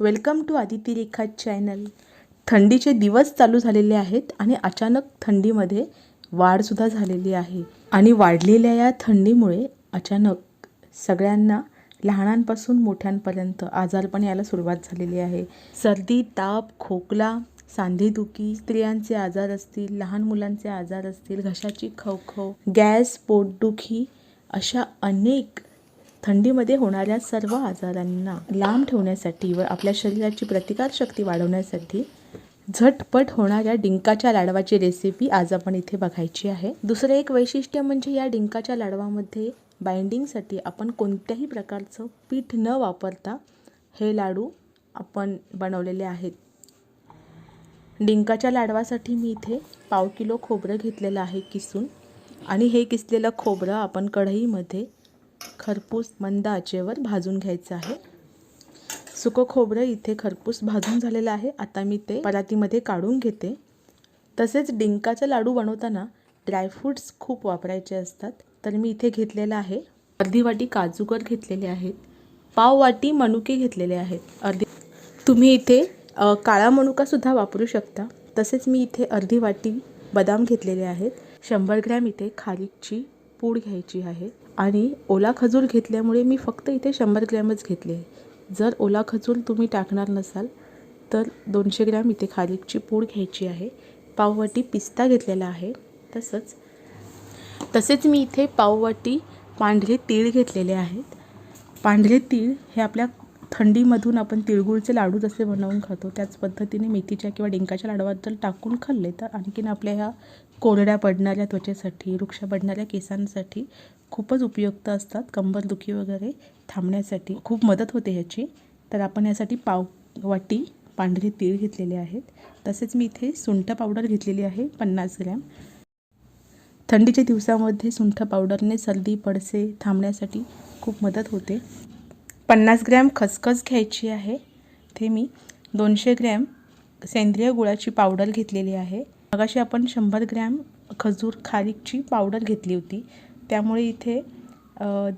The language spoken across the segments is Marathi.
Welcome to Aditi Rekha channel. थंडीचे दिवस चालू झालेले आहेत आणि अचानक थंडीमध्ये वाढसुद्धा झालेली आहे. आणि वाढलेल्या या थंडीमुळे अचानक सगळ्यांना लहानांपासून मोठ्यांपर्यंत आजारपण यायला सुरुवात झालेली आहे. सर्दी ताप खोकला सांधेदुखी स्त्रियांचे आजार असतील लहान मुलांचे आजार असतील घशाची खवखव गॅस पोटदुखी अशा अनेक थंडीमध्ये होणाऱ्या सर्व आजारांना लांब ठेवण्यासाठी व आपल्या शरीराची प्रतिकारशक्ती वाढवण्यासाठी झटपट होणाऱ्या डिंकाच्या लाडवाची रेसिपी आज आपण इथे बघायची आहे. दुसरं एक वैशिष्ट्य म्हणजे या डिंकाच्या लाडवामध्ये बाइंडिंगसाठी आपण कोणत्याही प्रकारचं पीठ न वापरता हे लाडू आपण बनवलेले आहेत. डिंकाच्या लाडवासाठी मी इथे पाव किलो खोबरं घेतलेलं आहे किसून आणि हे किसलेलं खोबरं आपण कढईमध्ये खरपूस मंद आचेवर भाजून घ्यायचं आहे. सुकं खोबरं इथे खरपूस भाजून झालेलं आहे. आता मी ते परातीमध्ये काढून घेते. तसेच डिंकाचा लाडू बनवताना ड्रायफ्रूट्स खूप वापरायचे असतात. तर मी इथे घेतलेलं आहे. अर्धी वाटी काजूगर घेतलेले आहेत. पाव वाटी मनुके घेतलेले आहेत. अर्धी तुम्ही इथे काळा मनुकासुद्धा वापरू शकता. तसेच मी इथे अर्धी वाटी बदाम घेतलेले आहेत. शंभर ग्रॅम इथे खारीकची पूड घ्यायची आहे. आणि ओला खजूर घेतल्यामुळे मी फक्त इथे शंभर ग्रॅमच घेतले. जर ओला खजूर तुम्ही टाकणार नसाल तर दोनशे ग्रॅम इथे खारीकची पूड घ्यायची आहे. पाववाटी पिस्ता घेतलेला आहे. तसंच तसेच मी इथे पाववाटी पांढरे तीळ घेतलेले आहेत. पांढरे तीळ हे आपल्या थंडीमधून आपण तिळगुळचे लाडू जसे बनवून खातो त्याच पद्धतीने मेथीच्या किंवा डिंकाच्या लाडवात जर टाकून खाल्ले तर आणखीन आपल्या ह्या कोरड्या पडणाऱ्या त्वचेसाठी वृक्ष पडणाऱ्या केसांसाठी खूपच उपयुक्त असतात. कंबरदुखी वगैरे थांबण्यासाठी खूप मदत होते ह्याची. तर आपण यासाठी पाव वाटी पांढरे तीळ घेतलेले आहेत. तसेच मी इथे सुंठ पावडर घेतलेली आहे पन्नास ग्रॅम. थंडीच्या दिवसामध्ये सुंठ पावडरने सर्दी पडसे थांबण्यासाठी खूप मदत होते. पन्नास ग्रॅम खसखस घ्यायची आहे. ते मी दोनशे ग्रॅम सेंद्रिय गुळाची पावडर घेतलेली आहे. मगाशी आपण शंभर ग्रॅम खजूर खारीकची पावडर घेतली होती. त्यामुळे इथे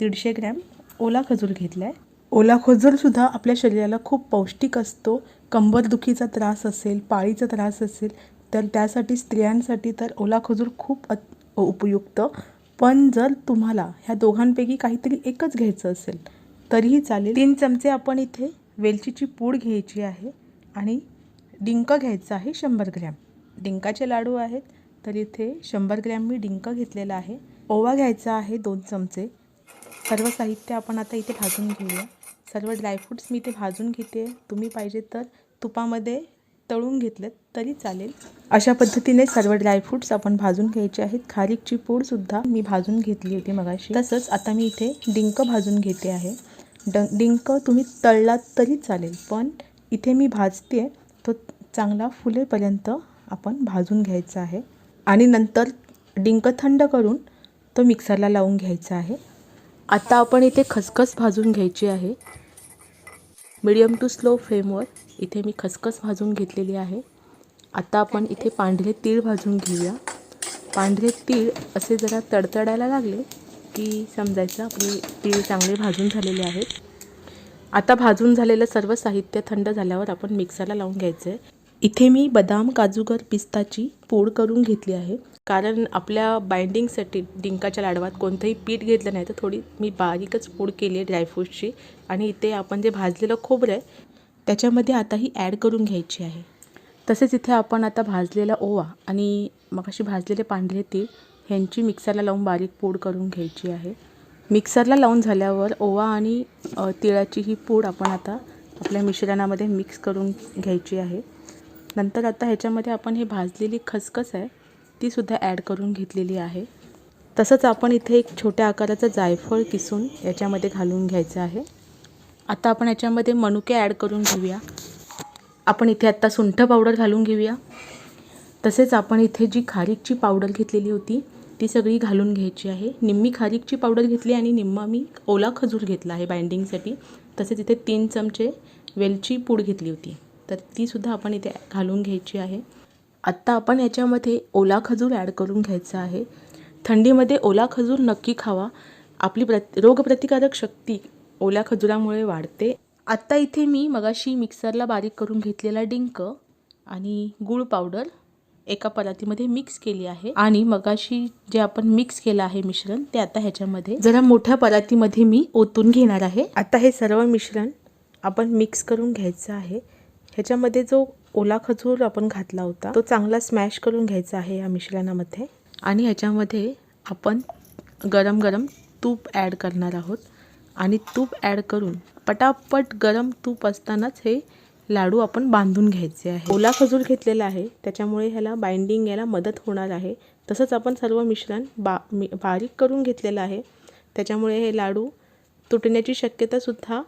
दीडशे ग्रॅम ओला खजूर घेतला आहे ओला खजूरसुद्धा आपल्या शरीराला खूप पौष्टिक असतो. कंबरदुखीचा त्रास असेल पाळीचा त्रास असेल तर त्यासाठी स्त्रियांसाठी तर ओला खजूर खूप अत उपयुक्त. पण जर तुम्हाला ह्या दोघांपैकी काहीतरी एकच घ्यायचं असेल तरीही चालेल. तीन चमचे आपण इथे वेलचीची पूड घ्यायची आहे आणि डिंक घ्यायचं आहे शंभर ग्रॅम. डिंकाचे लाडू आहेत तर इथे शंभर ग्रॅम मी डिंक घेतलेला आहे. ओवा घ्यायचा आहे दोन चमचे. सर्व साहित्य आपण आता इथे भाजून घेऊया. सर्व ड्रायफ्रूट्स मी इथे भाजून घेते. तुम्ही पाहिजे तर तुपामध्ये तळून घेतलेत तरी चालेल. अशा पद्धतीने सर्व ड्रायफ्रूट्स आपण भाजून घ्यायचे आहेत. खारीकची पूडसुद्धा मी भाजून घेतली होती मगाशी. तसंच आता मी इथे डिंक भाजून घेते आहे. ड डिंक तुम्ही तळलात तरी चालेल पण इथे मी भाजते तो चांगला फुलेपर्यंत आपण भाजून घ्यायचा आहे. आणि नंतर डिंक थंड करून तो मिक्सरला लावून घ्यायचा आहे. आता आपण इथे खसखस भाजून घ्यायची आहे. मीडियम टू स्लो फ्लेमवर इथे मी खसखस भाजून घेतलेली आहे. आता आपण इथे पांढरे तीळ भाजून घेऊया. पांढरे तीळ असे जरा तडतडायला लागले की समजायचं आपले तीळ चांगले भाजून झालेले आहेत. आता भाजून झालेलं सर्व साहित्य थंड झाल्यावर आपण मिक्सरला लावून घ्यायचं आहे इथे मी बदाम काजूगर पिस्ताची पूड करून घेतली आहे. कारण आपल्या बाइंडिंगसाठी डिंकाच्या लाडवात कोणतंही पीठ घेतलं नाही तर थोडी मी बारीकच पूड केली आहे ड्रायफ्रूटची आणि इथे आपण जे भाजलेलं खोबरं आहे त्याच्यामध्ये आता ही ॲड करून घ्यायची आहे. तसेच इथे आपण आता भाजलेला ओवा आणि मगाशी भाजलेले पांढरे तीळ ह्यांची मिक्सरला लावून बारीक पूड करून घ्यायची आहे. मिक्सरला लावून झाल्यावर ओवा आणि तिळाची ही पूड आपण आता आपल्या मिश्रणामध्ये मिक्स करून घ्यायची आहे. नंतर आता ह्याच्यामध्ये आपण ही भाजलेली खसखस आहे तीसुद्धा ॲड करून घेतलेली आहे. तसंच आपण इथे एक छोट्या आकाराचं जायफळ किसून याच्यामध्ये घालून घ्यायचं आहे. आता आपण याच्यामध्ये मनुके ॲड करून घेऊया. आपण इथे आत्ता सुंठ पावडर घालून घेऊया. तसेच आपण इथे जी खारीकची पावडर घेतलेली होती ती सगळी घालून घ्यायची आहे. निम्मी खारीकची पावडर घेतली आणि निम्मा मी ओला खजूर घेतला आहे बाइंडिंगसाठी तसेच इथे तीन चमचे वेलची पूड घेतली होती. तर तीसुद्धा आपण इथे घालून घ्यायची आहे. आत्ता आपण याच्यामध्ये ओला खजूर ॲड करून घ्यायचा आहे. थंडीमध्ये ओला खजूर नक्की खावा. आपली प्रत रोगप्रतिकारक शक्ती ओल्या खजुरामुळे वाढते. आत्ता इथे मी मगाशी मिक्सरला बारीक करून घेतलेला डिंक आणि गूळ पावडर एका परातीमध्ये मिक्स केली आहे. आणि मगाशी जे आपण मिक्स केलं आहे मिश्रण ते आता ह्याच्यामध्ये. जरा मोठ्या परातीमध्ये मी ओतून घेणार आहे. आता हे सर्व मिश्रण आपण मिक्स करून घ्यायचं आहे. ह्याच्यामध्ये जो ओला खजूर आपण घातला होता तो चांगला स्मॅश करून घ्यायचा आहे या मिश्रणामध्ये. आणि ह्याच्यामध्ये आपण गरम गरम तूप ॲड करणार आहोत. आणि तूप ॲड करून पटापट गरम तूप असतानाच हे लाडू आपण बांधून घ्यायचे आहे ओला खजूर घेतलेला आहे. त्याच्यामुळे ह्याला बाइंडिंग याला मदत होणार आहे. तसंच आपण सर्व मिश्रण बा मी बारीक करून घेतलेलं आहे. त्याच्यामुळे हे लाडू तुटण्याची शक्यतासुद्धा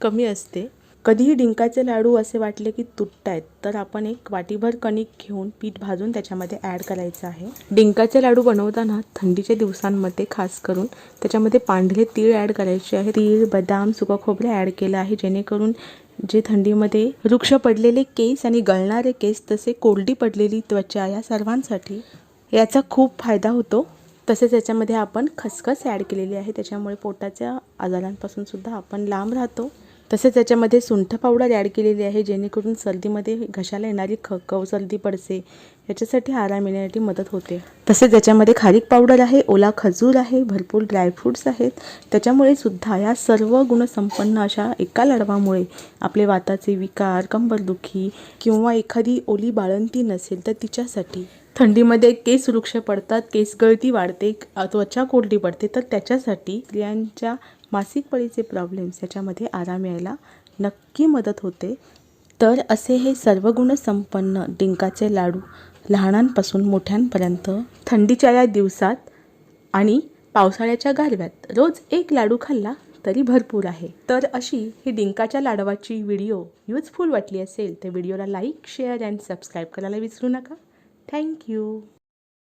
कमी असते. कधीही डिंकाचे लाडू असे वाटले की तुटत आहेत तर आपण एक वाटीभर कणिक घेऊन पीठ भाजून त्याच्यामध्ये ॲड करायचं आहे. डिंकाचे लाडू बनवताना थंडीच्या दिवसांमध्ये खास करून त्याच्यामध्ये पांढरे तीळ ॲड करायचे आहे. तीळ बदाम सुका खोबरे ॲड केलं आहे जेणेकरून जे थंडीमध्ये वृक्ष पडलेले केस आणि गळणारे केस तसे कोरडी पडलेली त्वचा या सर्वांसाठी याचा खूप फायदा होतो. तसेच याच्यामध्ये आपण खसखस ॲड केलेली आहे. त्याच्यामुळे पोटाच्या आजारांपासून सुद्धा आपण लांब राहतो. तसेच त्याच्यामध्ये सुंठ पावडर ॲड केलेली आहे जेणेकरून सर्दीमध्ये घशाला येणारी खव सर्दी पडसे याच्यासाठी आराम येण्यासाठी मदत होते. तसेच त्याच्यामध्ये खारीक पावडर आहे ओला खजूर आहे भरपूर ड्रायफ्रूट्स आहेत. त्याच्यामुळे सुद्धा या सर्व गुणसंपन्न अशा एका लढवामुळे आपले वाताचे विकार कंबरदुखी किंवा एखादी ओली बाळंती नसेल तर तिच्यासाठी थंडीमध्ये केस वृक्ष पडतात केस गळती वाढते त्वचा कोरडी पडते तर त्याच्यासाठी स्त्रियांच्या मासिक पळीचे प्रॉब्लेम्स याच्यामध्ये आराम यायला नक्की मदत होते. तर असे हे सर्व गुणसंपन्न डिंकाचे लाडू लहानांपासून मोठ्यांपर्यंत थंडीच्या या दिवसात आणि पावसाळ्याच्या गारव्यात रोज एक लाडू खाल्ला तरी भरपूर आहे. तर अशी ही डिंकाच्या लाडवाची व्हिडिओ युजफुल वाटली असेल तर व्हिडिओला लाईक शेअर अँड सबस्क्राईब करायला विसरू नका. Thank you.